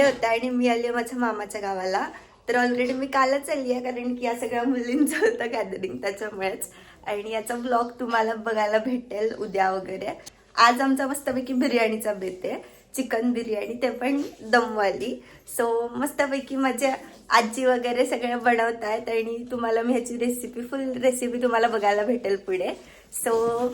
Sunday होता आणि मी आली आहे माझ्या मामाच्या गावाला. तर ऑलरेडी मी कालच आली आहे कारण की या सगळ्या मुलींचं होतं गॅदरिंग त्याच्यामुळेच. आणि याचा ब्लॉग तुम्हाला बघायला भेटेल उद्या वगैरे. आज आमचा मस्तपैकी बिर्याणीचा बेत आहे. चिकन बिर्याणी ते पण दमवाली. सो मस्तपैकी माझ्या आजी वगैरे सगळं बनवत आहेत आणि तुम्हाला मी ह्याची रेसिपी फुल रेसिपी तुम्हाला बघायला भेटेल पुढे. सो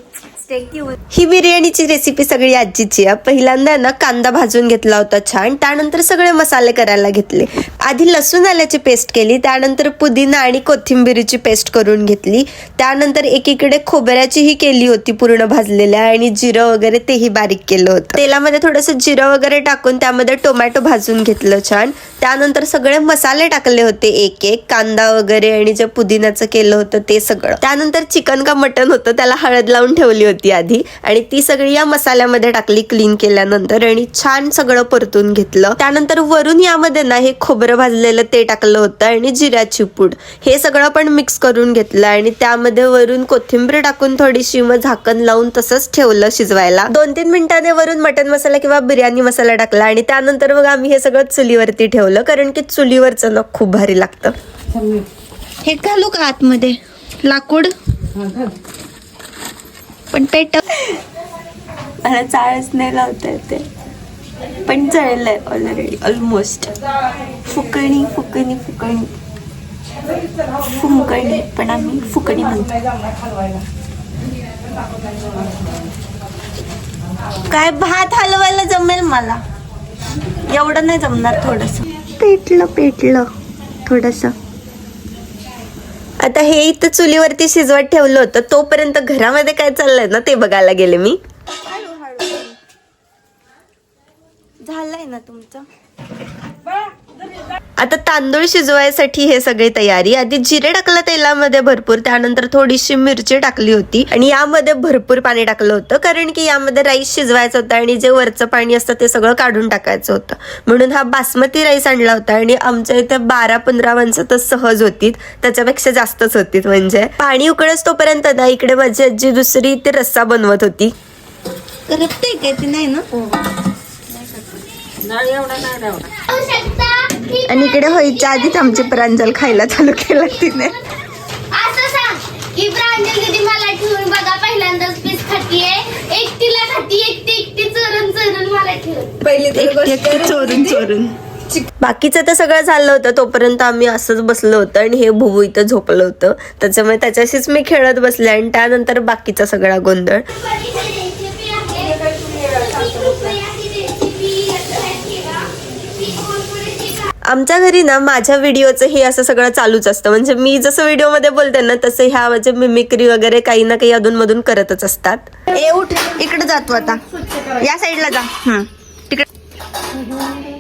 ही बिर्याणीची रेसिपी सगळी आजीची आहे. पहिल्यांदा ना कांदा भाजून घेतला होता छान. त्यानंतर सगळे मसाले करायला घेतले. आधी लसूण आल्याची पेस्ट केली. त्यानंतर पुदिना आणि कोथिंबिरीची पेस्ट करून घेतली. त्यानंतर एकीकडे खोबऱ्याचीही केली होती पूर्ण भाजलेल्या आणि जिरं वगैरे तेही बारीक केलं होतं. तेलामध्ये थोडंसं जिरं वगैरे टाकून त्यामध्ये टोमॅटो भाजून घेतलं छान. त्यानंतर सगळे मसाले टाकले होते एक एक. कांदा वगैरे आणि जे पुदिन्याचं केलं होतं ते सगळं. त्यानंतर चिकन का मटन होतं त्याला हळद लावून ठेवली होती आधी आणि ती सगळी या मसाल्यामध्ये टाकली क्लीन केल्यानंतर आणि छान सगळं परतून घेतलं. त्यानंतर वरून यामध्ये ना हे खोबरं भाजलेलं ते टाकलं होतं आणि जिऱ्याची पूड. हे सगळं पण मिक्स करून घेतलं आणि त्यामध्ये वरून कोथिंबीर टाकून थोडीशी मग झाकण लावून तसंच ठेवलं शिजवायला. दोन तीन मिनिटांनी वरून मटन मसाला किंवा बिर्याणी मसाला टाकला आणि त्यानंतर मग आम्ही हे सगळं चुलीवरती ठेवलं कारण की चुलीवरचं ना खूप भारी लागतं. हे घालू का आतमध्ये? लाकूड? पण पेट मला चाळच नाही लावता येते. पण जळलंय ऑलरेडी ऑलमोस्ट फुकणी फुकणी फुकणी. फुंकणी पण आम्ही फुकणी म्हणतो. काय भात हलवायला जमेल मला? एवढं नाही जमणार थोडस. पेटलं पेटलं थोडस. आता हे इथं चुलीवरती शिजवत ठेवलं होतं तोपर्यंत घरामध्ये काय चाललंय ना ते बघायला गेले मी. झालंय ना तुमचं? आता तांदूळ शिजवायसाठी हे सगळी तयारी. आधी जिरे टाकलं तेलामध्ये भरपूर त्यानंतर थोडीशी मिरची टाकली होती. आणि यामध्ये भरपूर पाणी टाकलं होतं कारण की यामध्ये राईस शिजवायचं होतं आणि जे वरचं पाणी असतं ते सगळं काढून टाकायचं होतं. म्हणून हा बासमती राईस आणला होता आणि आमच्या इथे बारा पंधरा माणसं तर सहज होती त्याच्यापेक्षा जास्तच होती म्हणजे. पाणी उकळच तोपर्यंत ना इकडे माझी आजी दुसरी ती रस्सा बनवत होती. करते नाही ना? आणि इकडे व्हायच्या आधीच आमची प्रांजल खायला चालू केलं तिने. असं सांग की प्रांजल दीदी मला ठेवून बघा पहिल्यांदाच पीस खातीये. एकटीला खाती एकटी एकटी चोरून चोरून मला ठेवून. एकटी एकटी चोरून चोरून. बाकीचं तर सगळं झालं होतं तोपर्यंत आम्ही असंच बसलो होतं आणि हे भुवू इथं झोपलं होतं. त्याच्यामुळे त्याच्याशीच मी खेळत बसले आणि त्यानंतर बाकीचा सगळा गोंधळ. आमच्या घरी ना माझ्या व्हिडिओचं हे असं सगळं चालूच असतं. म्हणजे मी जसं व्हिडिओमध्ये बोलते ना तसं ह्या म्हणजे मिमिक्री वगैरे काही ना काही अधून मधून करतच असतात. ए उठ. इकडे जातो आता. या साईडला जा. हम्म. तिकडे.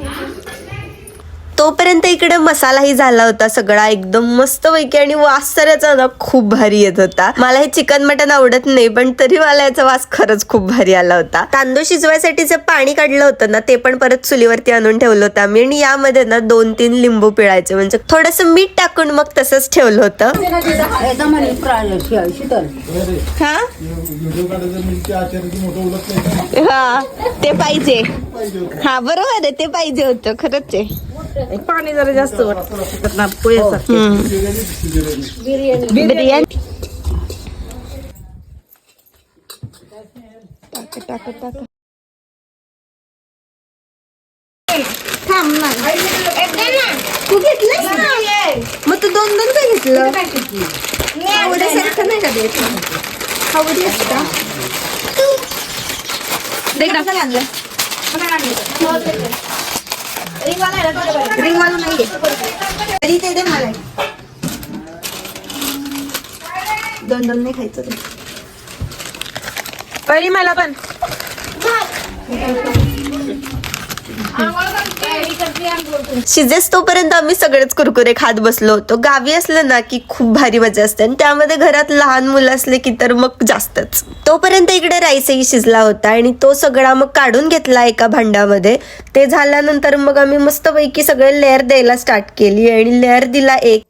तोपर्यंत इकडे मसालाही झाला होता सगळा एकदम मस्त पैकी आणि वास तर याचा ना खूप भारी येत होता. मला हे चिकन मटन आवडत नाही पण तरी मला याचा वास खरंच खूप भारी आला होता. तांदूळ शिजवायसाठी जे पाणी काढलं होतं ना ते पण परत चुलीवरती आणून ठेवलं होतं आम्ही आणि यामध्ये ना दोन तीन लिंबू पिळायचे. म्हणजे थोडस मीठ टाकून मग तसंच ठेवलं होतं. हा? हा ते पाहिजे. हा बरोबर आहे ते पाहिजे होतं खरंच आहे. पाणी जरा जास्त वाटतं. ना पोळ्यासारखं बिर्याणी टाक टाक टाक थांब ना तू घेतलंस ना मग तू दोन दोन का घेतलं आवड्यासारखं नाही का देत? आवडी असता. आणलं. रिंग वाला नाहीये तरी ते दे मला दोन दोन नाही खायचं ते पहिली मला पण शिजेस तोपर्यंत आम्ही सगळेच कुरकुरे खात बसलो होतो. गावी असलं ना की खूप भारी मजा असते आणि त्यामध्ये घरात लहान मुलं असले की तर मग जास्तच. तोपर्यंत इकडे राईसही शिजला होता आणि तो सगळा मग काढून घेतला एका भांड्यामध्ये. ते झाल्यानंतर मग आम्ही मस्तपैकी सगळे लेअर द्यायला स्टार्ट केली आणि लेअर दिला एक.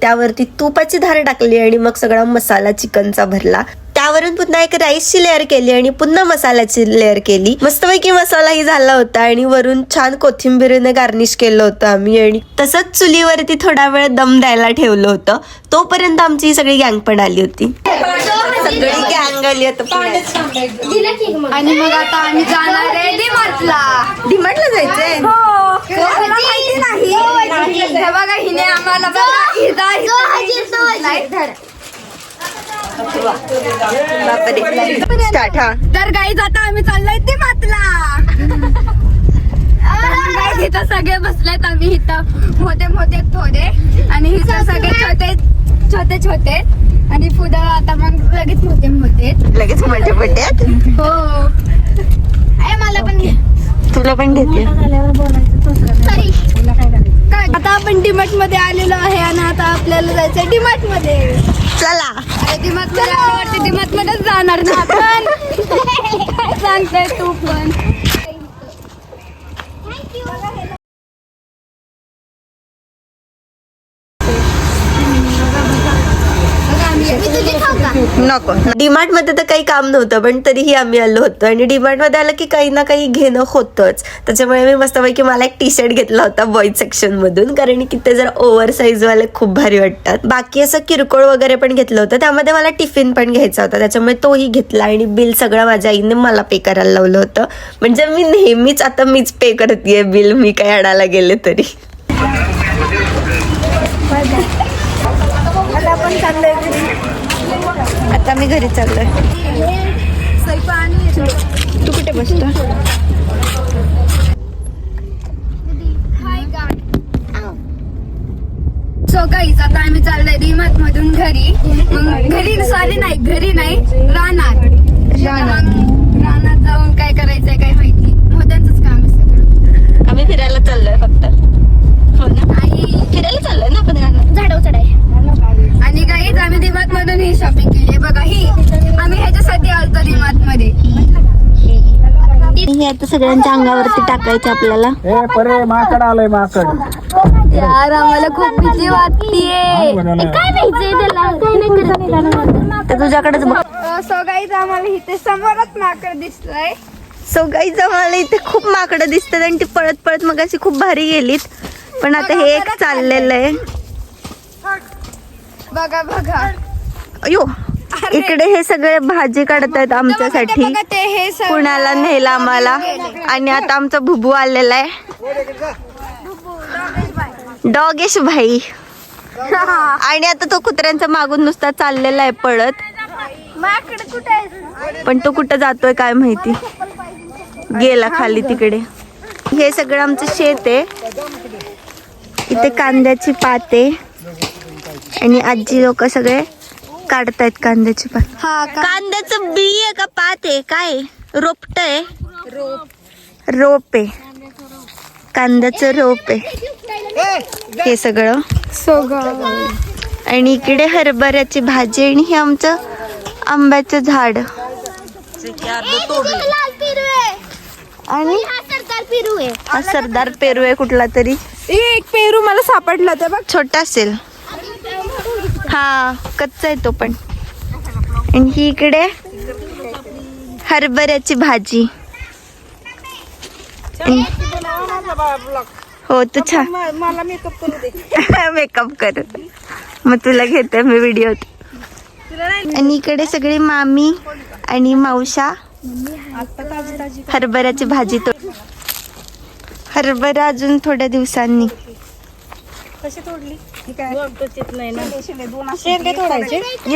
त्यावरती तुपाची धार टाकली आणि मग सगळा मसाला चिकनचा भरला. त्यावरून पुन्हा एक राईसची लेअर केली आणि पुन्हा मसाल्याची लेअर केली. मस्तपैकी मसालाही झाला होता आणि वरून छान कोथिंबीरीने गार्निश केलं होतं आम्ही आणि तसंच चुलीवरती थोडा वेळ दम द्यायला ठेवलं होतं. तोपर्यंत आमची ही सगळी गँग पण आली होती. सगळी गँग आली आता पुण्यात आणि मग आता आम्ही जाणार आहे डिमार्टला डिमांडला जायचंय माहिती नाही हे बघा हिने आम्हाला बघा हिदा जो हजीर तो हजीर बापरे स्टार्ट हा तर गाईज आता आम्ही चाललोय डिमार्टला गाईज इथं सगळे बसलेत आम्ही इथं मोठे मोठे थोडे आणि इथं सगळे छोटे छोटे छोटे आणि पुढं आता मग लगेच मोठे मोठे लगेच मोठे पट्यात हो. आहे मला पण घे. तुला पण घेते सॉरी काय आता आपण डिमार्टमध्ये आलेलो आहे आणि आता आपल्याला जायचंय डिमार्टमध्ये चला. डिमार्टमध्ये आलं वाटतं डिमार्ट मध्येच जाणार ना आपण? काय सांगताय तू पण? नको. डीमार्टमध्ये तर काही काम नव्हतं पण तरीही आम्ही आलो होतो. आणि डीमार्टमध्ये आलं की काही ना काही घेणं होतच. त्याच्यामुळे मी मस्तपैकी मला एक टी शर्ट घेतला होता बॉईज सेक्शन मधून कारण की ते जरा ओव्हर साईज वाले खूप भारी वाटतात. बाकी असं किरकोळ वगैरे पण घेतलं होतं. त्यामध्ये मला टिफिन पण घ्यायचा होता. त्याच्यामुळे तोही घेतला आणि बिल सगळं माझ्या आईने मला पे करायला लावलं होतं. म्हणजे मी नेहमीच आता मीच पे करते बिल मी काही आणायला गेले तरी. आता मी घरी चाललोय. तू कुठे बसतो? सो गाईज आता आम्ही चाललोय डिमार्ट मधून घरी. मग घरी सॉरी नाही घरी नाही रानात. रानात. जाऊन काय करायचंय काय माहिती. मोद्यांचंच काम आहे सगळं. आम्ही फिरायला चाललोय फक्त. हो ना? फिरायला चाललोय ना आपण रानात. झाडव चढाय आणि गाईज आम्ही डिमार्ट मधून ही शॉपिंग केली बघा ही आम्ही ह्याच्यासाठी आलतो डिमार्टमध्ये हे आता सगळ्यांच्या अंगावरती टाकायचे आपल्याला. ए परे माकड आलंय माकड. यार आम्हाला खूप भीती वाटतीये. काय नाही त्याला? काय नाही करत तर तुझ्याकडेच बघ. सो गाईज आम्हाला इथे समोरच माकड दिसतंय. सो गाईज आम्हाला इथे खूप माकडं दिसतात आणि ती पळत पळत मग अशी खूप भारी गेलीत. पण आता हे एक चाललेलं आहे. बघा बघा. अयो इकडे हे सगळे भाजी काढतायत आमच्यासाठी. पुण्याला नेलं आम्हाला. आणि आता आमचा भुबू आलेला आहे. डॉगेश भाई. आणि आता तो कुत्र्यांचा मागून नुसता चाललेला आहे पळत. पण तो कुठं जातोय काय माहिती. गेला खाली तिकडे. हे सगळं आमचं शेत आहे. इथे कांद्याची पाते आणि आजी लोक सगळे काढतायत कांद्याची पात. हा कांद्याचं बी आहे का पात आहे? काय रोपट आहे? रोप. आहे कांद्याचं रोप. आहे हे सगळं. आणि इकडे हरभऱ्याची भाजी आणि हे आमचं आंब्याचं झाड. आणि हा पेरू आहे. हा सरदार पेरू आहे कुठला तरी. एक पेरू मला सापडला ते बघ. छोटा असेल. हा कच्चा आहे तो पण. आणि ही इकडे हरभऱ्याची भाजी. हो तू छान मला मेकअप करू दे. मेकअप कर मग तुला घेते मी व्हिडिओत आणि इकडे सगळे मामी आणि मावशा. हरभऱ्याची भाजी तो हरभरा अजून थोड्या दिवसांनी.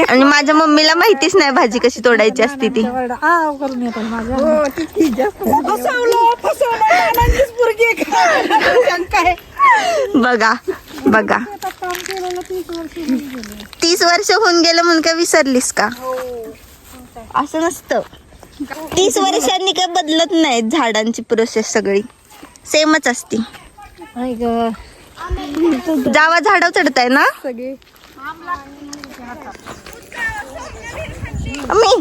आणि माझ्या मम्मीला माहितीच नाही भाजी कशी तोडायची असती ती. बघा बघा. तीस वर्ष होऊन गेलं. म्हणून काय विसरलीस का? असं नसतं. तीस वर्षांनी काय बदलत नाही झाडांची प्रोसेस सगळी. सेमच असती. जावा झाडं चढताय ना? मी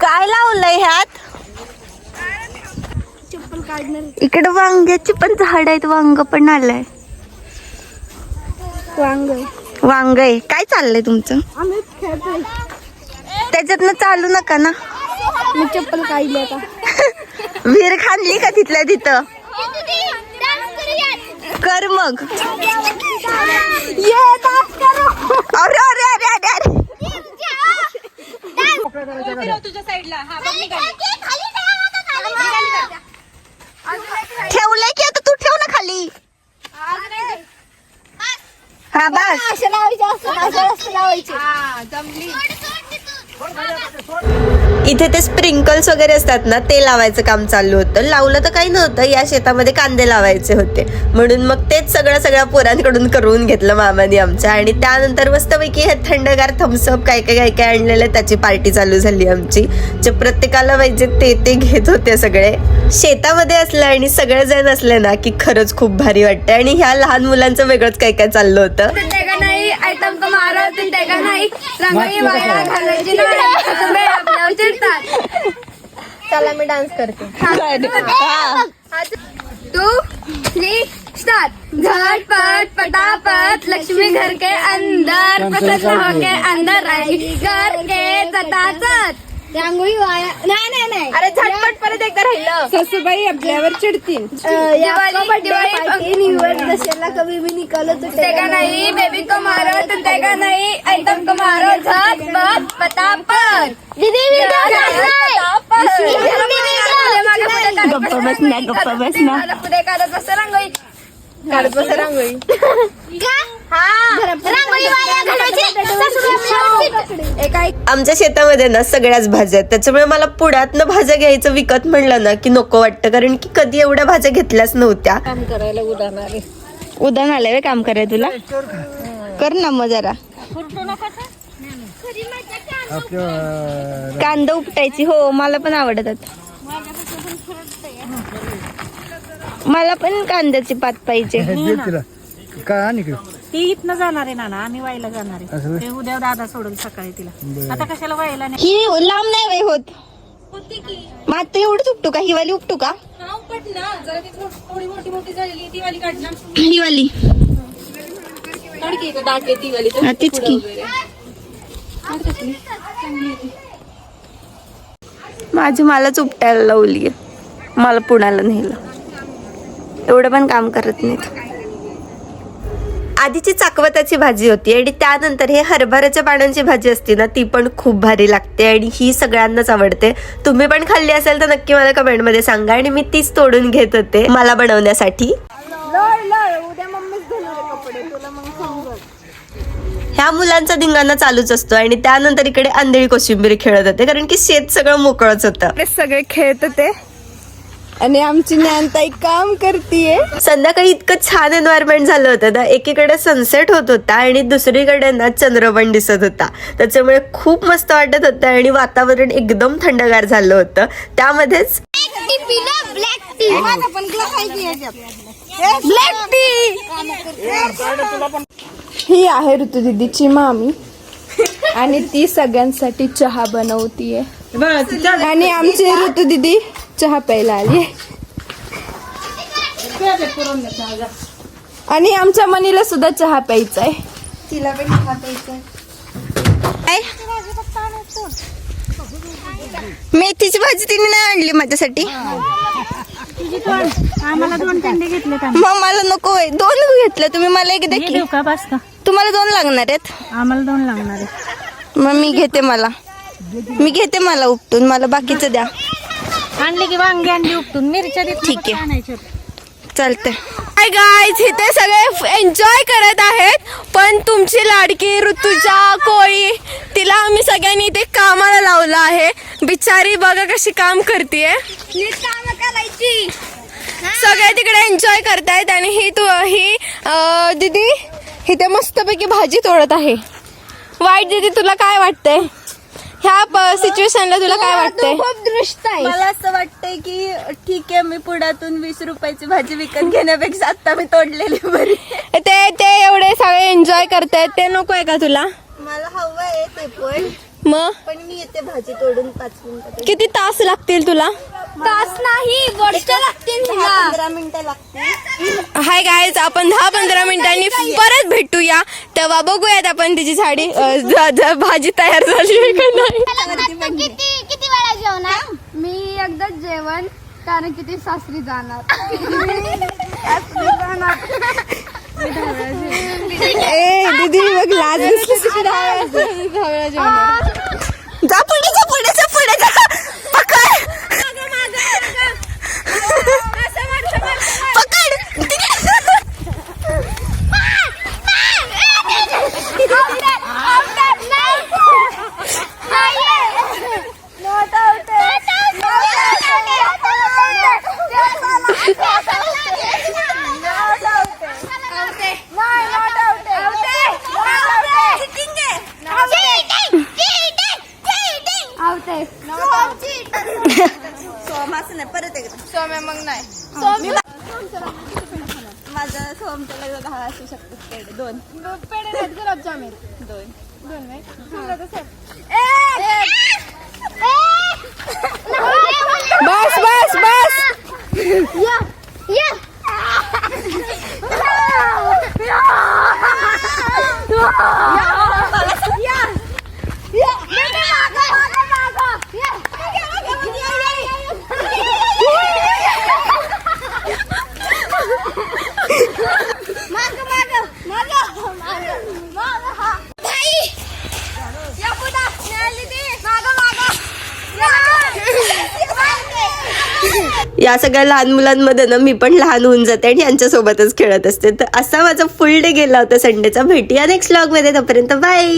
काय लावलंय ह्यात? इकडे वांग्याची पण झाड आहेत वांग पण आलंय. वांग वांग आहे. काय चाललंय तुमचं? त्याच्यातनं चालू नका ना. मी चप्पल काढली आता. विहीर खांदली का तिथल्या तिथं? कर मग. ये डान्स करो. अरे अरे अरे अरे अरे. ठेवलंय की आता तू ठेव ना खाली. हा बस. असं लावायचे असं लावायचे इथे ते स्प्रिंकल्स वगैरे असतात ना ते लावायचं काम चालू होतं. लावलं तर काही नव्हतं या शेतामध्ये कांदे लावायचे होते. म्हणून मग तेच सगळं सगळ्या पोरांकडून करून घेतलं मामाने आमच्या आणि त्यानंतर मस्तपैकी हे थंडगार थम्सअप काय काय काय काय आणलेलं त्याची पार्टी चालू झाली आमची. जे प्रत्येकाला पाहिजे ते ते घेत होते सगळे. शेतामध्ये असलं आणि सगळेजण असले ना की खरंच खूप भारी वाटतं आणि ह्या लहान मुलांचं वेगळंच काय काय चाललं होतं. आयटम का मारा ते का नाही? रांगोळी वाया घालायची नाही. आपल्यावर चिडतात चला मी डान्स करते. टू थ्री स्टार्ट झटपट पटापट लक्ष्मी घर के अंदर पसंद हो के अंदर आएगी घर के चटाचट रांगोळी वाया नाही नाही नाही. अरे झटपट परत एकदा राहिलं. सासूबाई आपल्यावर चिडतील. दशेला कभी भी निकालो तो का नाही? बेबी को मारो तो का नाही? आयटम को मारो झटपट पटापट. दीदी गप्प बस ना गप्प बस ना पुढे काढत बस रांगोळी. काढत बस रांगोळी आमच्या शेतामध्ये ना सगळ्याच भाज्या आहेत. त्याच्यामुळे मला पुण्यातनं भाज्या घ्यायचं विकत म्हणलं ना की नको वाटतं. कारण की कधी एवढ्या भाज्या घेतल्याच नव्हत्या. काम करायला उदाहरण आले. उदाहरण आलंय काम करायला तुला? कर ना मग जरा. कांदा उपटायची. हो मला पण आवडतात. मला पण कांद्याची पात पाहिजे. दे तिला. काय आणि इकडे. ती इथनं जाणार आहे नाना आम्ही वाईला जाणार असं आहे? ते उद्या दादा सोडून सकाळी तिला. आता कशाला वाईला नाही? ही लांब नाही बाई होत. मग आता एवढंच उपटू का? ही वाली उपटू का ही वाली. हा, तीच की. माझी मलाच उपटायला लावली मला पुण्याला नेलं एवढं पण काम करत नाहीत. आधीची चाकवताची भाजी होती आणि त्यानंतर हे हरभऱ्याच्या पानांची भाजी असते ना ती पण खूप भारी लागते आणि ही सगळ्यांनाच आवडते. तुम्ही पण खाल्ली असेल तर नक्की मला कमेंटमध्ये सांगा आणि मी तीच तोडून घेत होते मला बनवण्यासाठी. ह्या मुलांचा धिंगाणा चालूच असतो आणि त्यानंतर इकडे आंधळी कोशिंबीर खेळत होते कारण की शेत सगळं मोकळच होतं. सगळे खेळत होते. आणि आमची ज्ञानताई काम करतीये. संध्याकाळी इतकं छान एन्व्हायरमेंट झालं होतं ना. एकीकडे सनसेट होत होता आणि दुसरीकडे ना चंद्र पण दिसत होता. त्याच्यामुळे खूप मस्त वाटत होतं आणि वातावरण एकदम थंडगार झालं होतं. त्यामध्येच ब्लॅक टी ब्लॅक टी ही आहे ऋतू दिदीची मामी. आणि ती सगळ्यांसाठी चहा बनवतीये. आणि आमची ऋतू दिदी चहा प्यायला आली. आणि आमच्या मनीला सुद्धा चहा प्यायचा आहे. तिला पण चहा प्यायचा मेथीची भाजी तिने नाही आणली माझ्यासाठी. आम्हाला दोन कांदे घेतले मग मला नको आहे. दोन घेतलं तुम्ही मला एक का. तुम्हाला दोन लागणार आहेत. आम्हाला दोन लागणार आहे मग मी घेते मला. मी घेते मला उपटून. मला बाकीचं द्या. आणले की वांगे आणली उपटून. मिरच्या ठीक आहे. हाय गाईज इथे सगळे एन्जॉय करत आहेत पण तुमची लाडकी ऋतुजा कोळी तिला आम्ही सगळ्यांनी इथे कामाला लावलं आहे. बिचारी बघा कशी काम करते सगळे तिकडे एन्जॉय करतायत आणि ही तू ही अं, दीदी इथे मस्तपैकी भाजी तोडत आहे. वाईट दीदी तुला काय वाटतंय? ह्या सिच्युएशनला तुला काय वाटतंय? खूप दृष्ट आहे. मला असं वाटतंय की ठीक आहे मी पुण्यातून वीस रुपयाची भाजी विकत घेण्यापेक्षा आता मी तोडलेली बरी. ते ते एवढे सगळे एन्जॉय करतायत. ते नको आहे का तुला? मला हवं आहे ते पण. मग? पण मी येते भाजी तोडून पाच मिनिटात. किती तास लागतील तुला? तास नाही वर्ष लागतील तिला. पंधरा मिनिटं लागते हाय गायज आपण दहा पंधरा मिनिटांनी परत भेटूया. तेव्हा बघूयात आपण तिची अं, ज- भाजी तयार झाली आहे का नाही. आता किती किती वेळा जेवणार? मी एकदाच जेवण कारण की ती सासरी जाणार. ए दीदी बघ लाज दिसली जा पुढे जा पुढे जा पुढे जा. परत एकदा. सोम्या मग नाही. माझं सोमचं लग्न दहा असू शकतं दोन. पेढे नाहीत गुलाबजामुन दोन. दोन नाही. बस बस बस! या सगळ्या लहान मुलांमध्ये ना मी पण लहान होऊन जाते आणि यांच्यासोबतच खेळत असते. तर असा माझा फुल डे गेला होता संडेचा भेटूया नेक्स्ट ब्लॉगमध्ये तोपर्यंत बाय